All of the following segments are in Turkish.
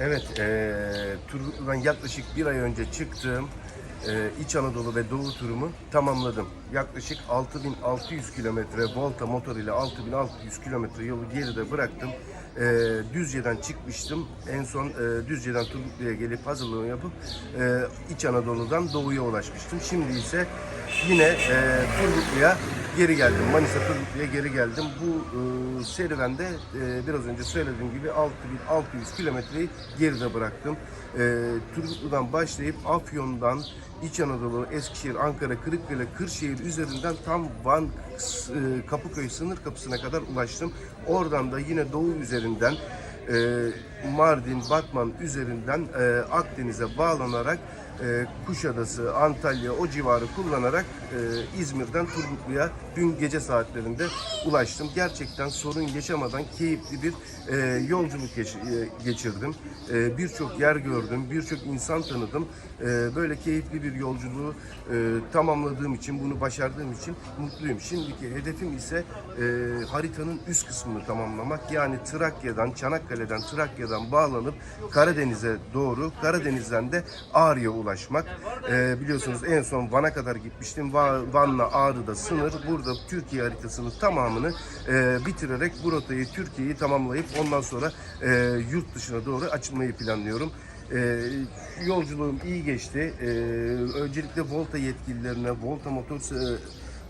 Evet, eee Turgutlu'dan yaklaşık bir ay önce çıktığım eee, İç Anadolu ve Doğu turumu tamamladım. Yaklaşık 6600 kilometre Volta motor ile 6600 kilometre yolu geride bıraktım. Eee Düzce'den çıkmıştım. En son eee, Düzce'den Turgutlu'ya gelip hazırlığını yapıp eee, İç Anadolu'dan Doğu'ya ulaşmıştım. Şimdi ise yine eee, Turgutlu'ya geri geldim. Manisa Turgutlu'ya geri geldim. Bu eee, serüvende eee, biraz önce söylediğim gibi 6600 kilometreyi geride bıraktım. Eee Turgutlu'dan başlayıp Afyon'dan İç Anadolu, Eskişehir, Ankara, Kırıkkale, Kırşehir üzerinden tam Van, e, Kapıköy sınır kapısına kadar ulaştım. Oradan da yine doğu üzerinden e, Mardin, Batman üzerinden e, Akdeniz'e bağlanarak e, Kuşadası, Antalya o civarı kullanarak e, İzmir'den Turgutlu'ya dün gece saatlerinde ulaştım. Gerçekten sorun yaşamadan keyifli bir e, yolculuk geç- e, geçirdim. E, birçok yer gördüm, birçok insan tanıdım. E, böyle keyifli bir yolculuğu e, tamamladığım için, bunu başardığım için mutluyum. Şimdiki hedefim ise e, haritanın üst kısmını tamamlamak. Yani Trakya'dan, Çanakkale'den, Trakya'dan bağlanıp Karadeniz'e doğru, Karadeniz'den de Ağrı'ya ulaşmak. E, biliyorsunuz en son Van'a kadar gitmiştim. Va- Van'la Ağrı'da sınır. Burada Türkiye haritasının tamamını e, bitirerek bu rotayı, Türkiye'yi tamamlayıp ondan sonra e, yurt dışına doğru açılmayı planlıyorum. E, yolculuğum iyi geçti. E, öncelikle Volta yetkililerine, Volta Motor e,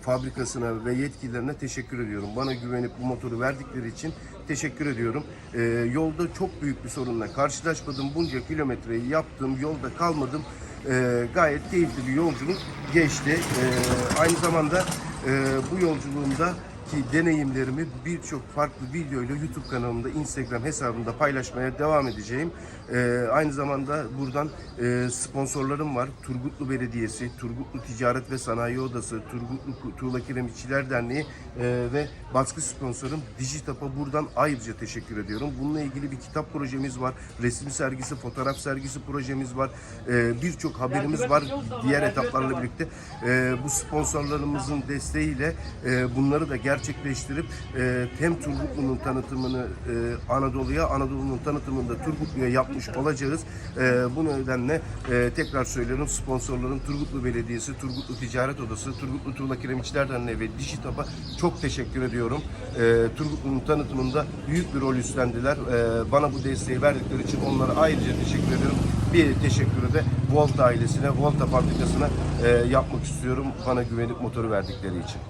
fabrikasına ve yetkililerine teşekkür ediyorum. Bana güvenip bu motoru verdikleri için teşekkür ediyorum. E, yolda çok büyük bir sorunla karşılaşmadım. Bunca kilometreyi yaptım, yolda kalmadım. E, gayet keyifli bir yolculuk geçti. E, aynı zamanda e, bu yolculuğumda ki deneyimlerimi birçok farklı videoyla YouTube kanalımda, Instagram hesabımda paylaşmaya devam edeceğim. Ee, aynı zamanda buradan e, sponsorlarım var. Turgutlu Belediyesi, Turgutlu Ticaret ve Sanayi Odası, Turgutlu Tuğla Kiremitçiler Derneği e, ve baskı sponsorum Dijitap'a buradan ayrıca teşekkür ediyorum. Bununla ilgili bir kitap projemiz var. Resim sergisi, fotoğraf sergisi projemiz var. Ee, birçok haberimiz var diğer etaplarla birlikte. Ee, bu sponsorlarımızın desteğiyle e, bunları da gerçekleştirip e, hem Turgutlu'nun tanıtımını e, Anadolu'ya, Anadolu'nun tanıtımını da Turgutlu'ya yapmış olacağız. E, bu nedenle e, tekrar söylüyorum sponsorların Turgutlu Belediyesi, Turgutlu Ticaret Odası, Turgutlu Tuğla Kiremitçiler Derneği ve Dijitap'a çok teşekkür ediyorum. E, Turgutlu'nun tanıtımında büyük bir rol üstlendiler. E, bana bu desteği verdikleri için onlara ayrıca teşekkür ediyorum. Bir teşekkürü de Volta ailesine, Volta fabrikasına e, yapmak istiyorum bana güvenip motoru verdikleri için.